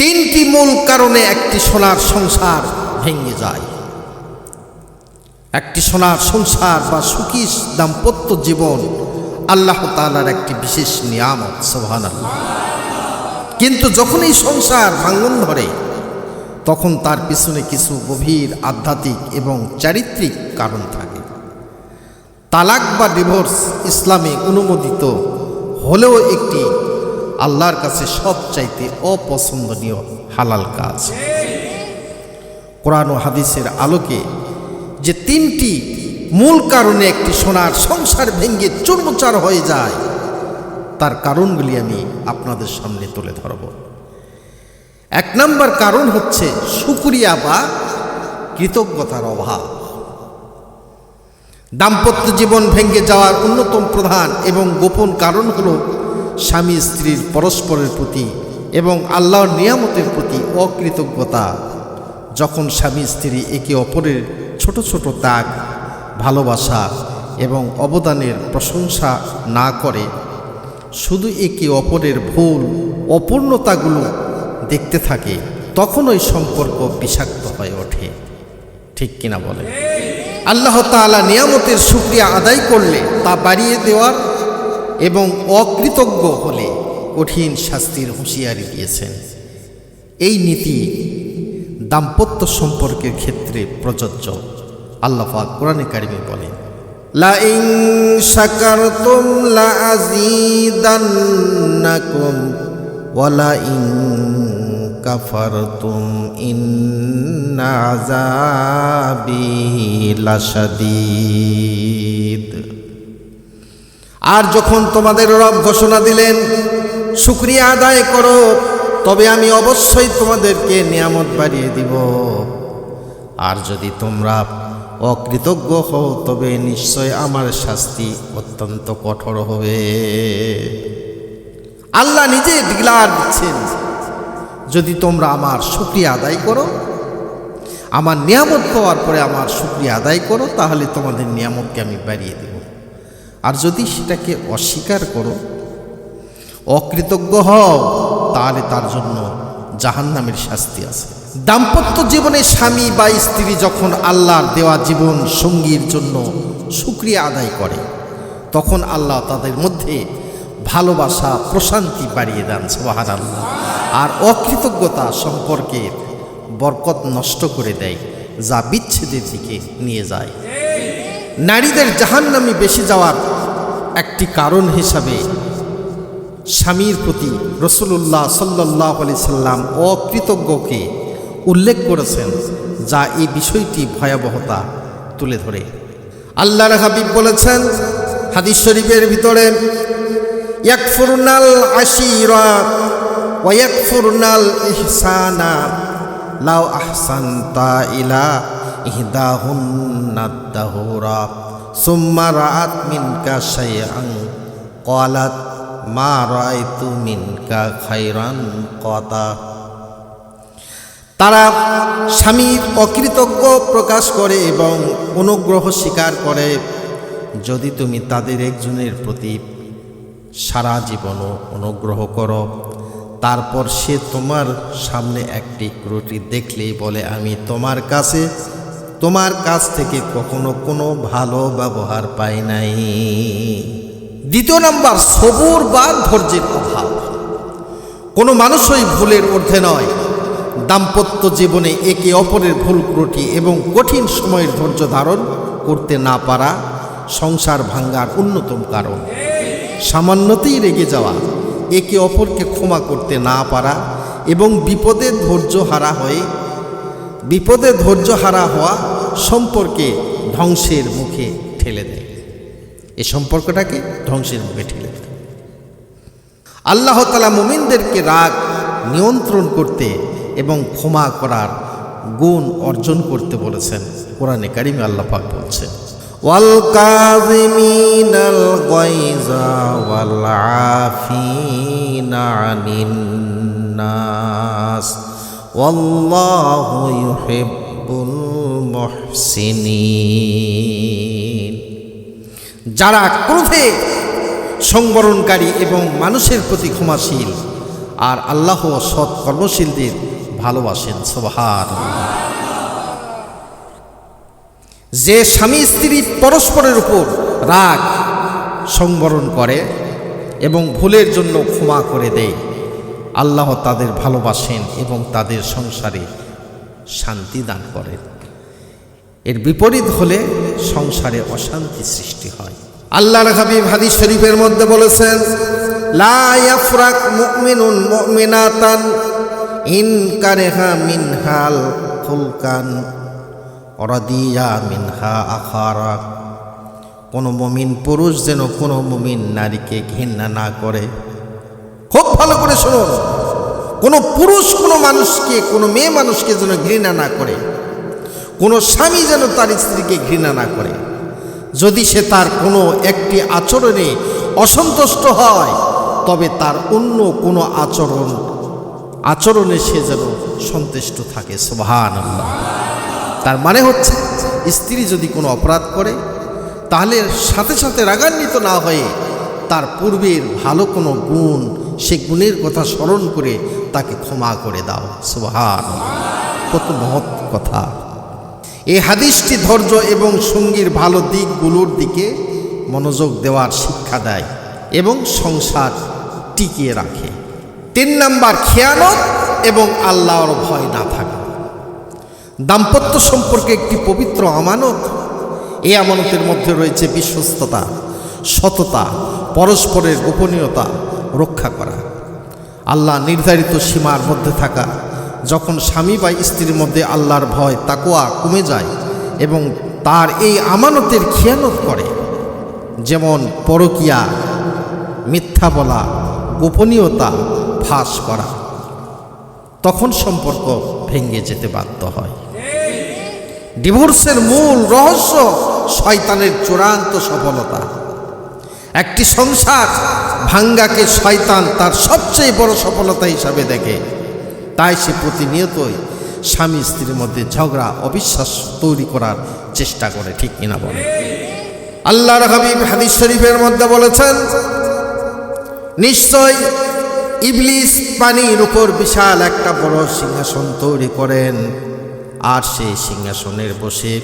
তিনটি মূল কারণে একটি সোনার সংসার ভেঙে যায়। একটি সোনার সংসার বা সুখী দাম্পত্য জীবন আল্লাহ তাআলার একটি বিশেষ নিয়ামত সোহান আল্লাহ কিন্তু যখন এই সংসার ভাঙ্গন ধরে, তখন তার পিছনে কিছু গভীর আধ্যাত্মিক এবং চারিত্রিক কারণ থাকে। তালাক বা ডিভোর্স ইসলামে অনুমোদিত হলেও একটি আল্লাহর কাছে সবচাইতে অপছন্দনীয় হালাল কাজ। কোরআন ও হাদিসের আলোকে যে তিনটি মূল কারণে একটি সোনার সংসার ভেঙে চুরমুচার হয়ে যায়, তার কারণগুলি আমি আপনাদের সামনে তুলে ধরব। এক নম্বর কারণ হচ্ছে সুকুরিয়া বা কৃতজ্ঞতার অভাব। দাম্পত্য জীবন ভেঙে যাওয়ার অন্যতম প্রধান এবং গোপন কারণ হল স্বামী স্ত্রীর পরস্পরের প্রতি এবং আল্লাহর নিয়ামতের প্রতি অকৃতজ্ঞতা। যখন স্বামী স্ত্রী একে অপরের ছোট ছোট ত্যাগ, ভালোবাসা এবং অবদানের প্রশংসা না করে, শুধু একে অপরের ভুল, অপূর্ণতাগুলো দেখতে থাকে তখন ওই সম্পর্ক বিষাক্ত হয়ে ওঠে। ঠিক কিনা বলে আল্লাহ তাআলা নিয়ামতের সুক্রিয়া আদায় করলে তা বাড়িয়ে দেওয়ার এবং অকৃতজ্ঞ হলে কঠিন শাস্তির হুঁশিয়ারি দিয়েছেন। এই নীতি দাম্পত্য সম্পর্কের ক্ষেত্রে প্রযোজ্য। আল্লাহ পাক কোরআনে কারিমে বলেন লা ইন শাকারতুম লা আযীদান্নাকুম ওয়া লা ইন কাফারতুম আর যখন তোমাদের রব ঘোষণা দিলেন, শুক্রিয়া আদায় করো, তবে আমি অবশ্যই তোমাদেরকে নিয়ামত বাড়িয়ে দিব। আর যদি তোমরা অকৃতজ্ঞ হও, তবে নিশ্চয় আমার শাস্তি অত্যন্ত কঠোর হবে। আল্লাহ নিজে ডিগলার দিচ্ছেন, যদি তোমরা আমার শুক্রিয়া আদায় করো, আমার নিয়ামত পাওয়ার পরে আমার শুক্রিয়া আদায় করো, তাহলে তোমাদের নিয়ামতকে আমি বাড়িয়ে দেব। আর যদি সেটাকে অস্বীকার করো, অকৃতজ্ঞ হও, তাহলে তার জন্য জাহান্নামের শাস্তি আছে। দাম্পত্য জীবনে স্বামী বা স্ত্রী যখন আল্লাহর দেওয়া জীবন সঙ্গীর জন্য সুক্রিয়া আদায় করে, তখন আল্লাহ তাদের মধ্যে ভালোবাসা, প্রশান্তি বাড়িয়ে দেন সোহার আল্লাহ আর অকৃতজ্ঞতা সম্পর্কে বরকত নষ্ট করে দেয়, যা বিচ্ছেদের দিকে নিয়ে যায়। নারীদের জাহান্নামি বেশি যাওয়ার একটি কারণ হিসাবে স্বামীর প্রতি রসুল্লাহ সাল্লাহ আলি সাল্লাম অকৃতজ্ঞকে উল্লেখ করেছেন, যা এই বিষয়টি ভয়াবহতা তুলে ধরে। আল্লাহর হাবিব বলেছেন, হাদিস শরীফের ভিতরে, ইয়াকফুরনাল আশিরা ওয়াকফুরনাল ইলা দাহুরা সুম্মা রাআত মিনকা শাইআন, ক্বালাত মা রায়তু মিনকা খাইরান কথা তারা স্বামীর অকৃতজ্ঞ প্রকাশ করে এবং অনুগ্রহ স্বীকার করে, যদি তুমি তাদের একজনের প্রতি সারা জীবনও অনুগ্রহ করো, তারপর সে তোমার সামনে একটি ক্রুটি দেখলেই বলে, আমি তোমার কাছে তোমার কাছ থেকে কখনো কোনো ভালো ব্যবহার পাই নাই। দ্বিতীয় নাম্বার, সবুর বা ধৈর্যের অভাব। কোনো মানুষই ভুলের ঊর্ধ্বে নয়। দাম্পত্য জীবনে একে অপরের ভুল ত্রুটি এবং কঠিন সময়ের ধৈর্য ধারণ করতে না পারা সংসার ভাঙ্গার অন্যতম কারণ। সামান্যতেই রেগে যাওয়া, একে অপরকে ক্ষমা করতে না পারা এবং বিপদে ধৈর্য হারা হয়ে, বিপদে ধৈর্য হারা হওয়া সম্পর্কে ধ্বংসের মুখে ঠেলে দেয়। এ সম্পর্কটাকে ধ্বংসের মুখে ঠেলে দেয়। আল্লাহ তালা মুমিনদেরকে রাগ, নিয়ন্ত্রণ করতে এবং ক্ষমা করার গুণ অর্জন করতে বলেছেন। কোরআনে কারিমে আল্লাহ পাক বলছেন, ওয়াল নাস ওয়াল্লাহু ইউহিব্বুল যারা ক্রোধে সংবরণকারী এবং মানুষের প্রতি ক্ষমাশীল আর আল্লাহ সৎ কর্মশীলদের ভালোবাসেন সোভার যে স্বামী স্ত্রী পরস্পরের উপর রাগ সংবরণ করে এবং ভুলের জন্য ক্ষমা করে দেয়, আল্লাহ তাদের ভালোবাসেন এবং তাদের সংসারে শান্তি দান করেন। এর বিপরীত হলে সংসারে অশান্তি সৃষ্টি হয়। আল্লাহর হাবিব হাদিস শরীফের মধ্যে বলেছেন, লা ইয়াফরাক মুমিনুন মুমিনাতান ইন কারেহা মিনহাল খুলকান অরাদিয়া মিনহা আখারা। কোনো মমিন পুরুষ যেন কোনো মমিন নারীকে ঘৃণা না করে। খুব ভালো করে শুনুন। কোনো পুরুষ কোনো মানুষকে, কোনো মেয়ে মানুষকে যেন ঘৃণা না করে। কোনো স্বামী যেন তার স্ত্রীকে ঘৃণা না করে। যদি সে তার কোনো একটি আচরণে অসন্তুষ্ট হয়, তবে তার অন্য কোনো আচরণ, আচরণে সে যেন সন্তুষ্ট থাকে। আল্লাহ তার মানে হচ্ছে, স্ত্রী যদি কোনো অপরাধ করে, তাহলে সাথে সাথে রাগান্বিত না হয়ে তার পূর্বের ভালো কোনো গুণ, সে গুণের কথা স্মরণ করে তাকে ক্ষমা করে দাও। সুবহান কত মহৎ কথা। এই হাদিসটি ধৈর্য এবং সঙ্গীর ভালো দিকগুলোর দিকে মনোযোগ দেওয়ার শিক্ষা দেয় এবং সংসার টিকিয়ে রাখে। তিন নাম্বার, খেয়ানত এবং আল্লাহর ভয় না থাকা। দাম্পত্য সম্পর্কে একটি পবিত্র আমানত। এই আমানতের মধ্যে রয়েছে বিশ্বস্ততা, সততা, পরস্পরের গোপনীয়তা রক্ষা করা। আল্লাহ নির্ধারিত সীমার মধ্যে থাকা। যখন স্বামী বা স্ত্রীর মধ্যে আল্লাহর ভয় তাকোয়া কমে যায় এবং তার এই আমানতের খেয়ানত করে। যেমন পরকিয়া, মিথ্যা বলা, গোপনীয়তা ফাঁস করা, তখন সম্পর্ক ভেঙে যেতে বাধ্য হয়। ডিভোর্সের মূল রহস্য শয়তানের চূড়ান্ত সফলতা। একটি সংসার ভাঙ্গাকে শয়তান তার সবচেয়ে বড় সফলতা হিসাবে দেখে। তাই সে প্রতিনিয়তই স্বামী স্ত্রীর মধ্যে ঝগড়া, অবিশ্বাস তৈরি করার চেষ্টা করে, ঠিক কিনা বলে? আল্লাহর হাবিব হাদিস শরীফের মধ্যে বলেছেন, নিশ্চয় ইবলিস পানির উপর বিশাল একটা বড় সিংহাসন তৈরি করেন, আর সেই সিংহাসনের বসে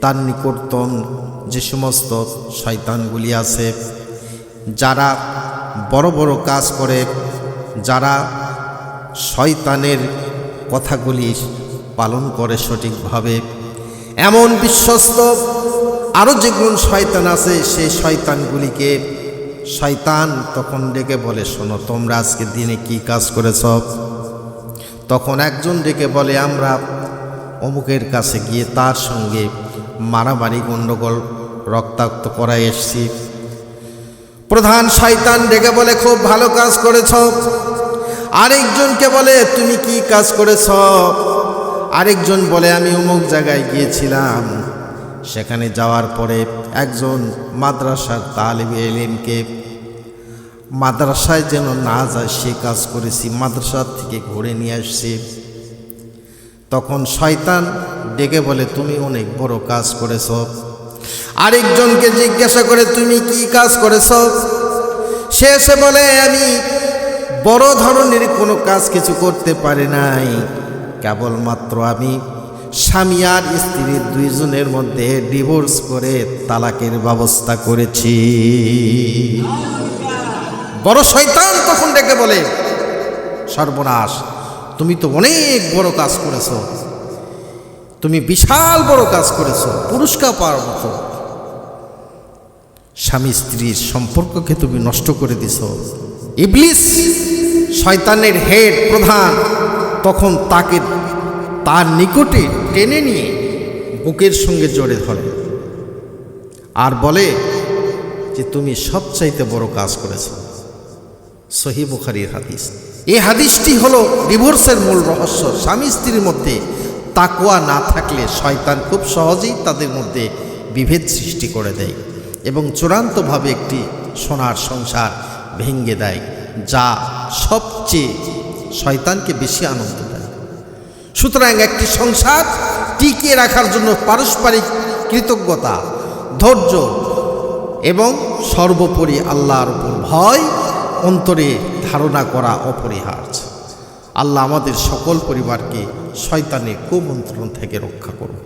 তার নিকটতম যে সমস্ত শয়তানগুলি আছে, যারা বড় বড় কাজ করে, যারা শয়তানের কথাগুলি পালন করে সঠিকভাবে। এমন বিশ্বস্ত আরও যেগুলো শয়তান আছে সেই শয়তানগুলিকে শয়তান তখন ডেকে বলে, শোনো, তোমরা আজকে দিনে কি কাজ করেছ? তখন একজন ডেকে বলে, আমরা অমুকের কাছে গিয়ে তার সঙ্গে মারামারি গণ্ডগোল রক্তাক্ত করা এসছি। প্রধান শয়তান ডেকে বলে, খুব ভালো কাজ করেছ। আরেকজনকে বলে, তুমি কি কাজ করেছ? আরেকজন বলে, আমি অমুক জায়গায় গিয়েছিলাম। সেখানে যাওয়ার পরে একজন মাদ্রাসার তালিবে এলিমকে মাদ্রাসায় যেন না যায়, সে কাজ করেছি, মাদ্রাসার থেকে ঘুরে নিয়ে আসছি। তখন শয়তান ডেকে বলে, তুমি অনেক বড় কাজ করেছ। আরেকজনকে জিজ্ঞাসা করে, তুমি কি কাজ করেছ? সে এসে বলে, আমি বড় ধরনের কোনো কাজ কিছু করতে পারে নাই। কেবলমাত্র আমি স্বামী আর স্ত্রীর দুইজনের মধ্যে ডিভোর্স করে তালাকের ব্যবস্থা করেছি। বড় শয়তান তখন ডেকে বলে, সর্বনাশ, তুমি তো অনেক বড় কাজ করেছ। তুমি বিশাল বড় কাজ করেছ, পুরস্কার পাওয়ার মতো। স্বামী স্ত্রীর সম্পর্ককে তুমি নষ্ট করে দিছ। ইবলিস, শয়তানের হেড প্রধান, তখন তাকে তার নিকটে টেনে নিয়ে বুকের সঙ্গে জড়ে ধরে আর বলে যে, তুমি সবচাইতে বড় কাজ করেছ। সহি বুখারির হাদিস। এই হাদিসটি হলো ডিভোর্সের মূল রহস্য। স্বামী স্ত্রীর মধ্যে তাকুয়া না থাকলে শয়তান খুব সহজেই তাদের মধ্যে বিভেদ সৃষ্টি করে দেয় এবং চূড়ান্তভাবে একটি সোনার সংসার ভেঙে দেয়, যা সবচেয়ে শয়তানকে বেশি আনন্দ দেয়। সুতরাং একটি সংসার টিকিয়ে রাখার জন্য পারস্পরিক কৃতজ্ঞতা, ধৈর্য এবং সর্বোপরি আল্লাহর উপর ভয়, অন্তরে ধারণা করা অপরিহার্য। আল্লাহ আমাদের সকল পরিবারকে শয়তানের কুমন্ত্রণ থেকে রক্ষা করুন।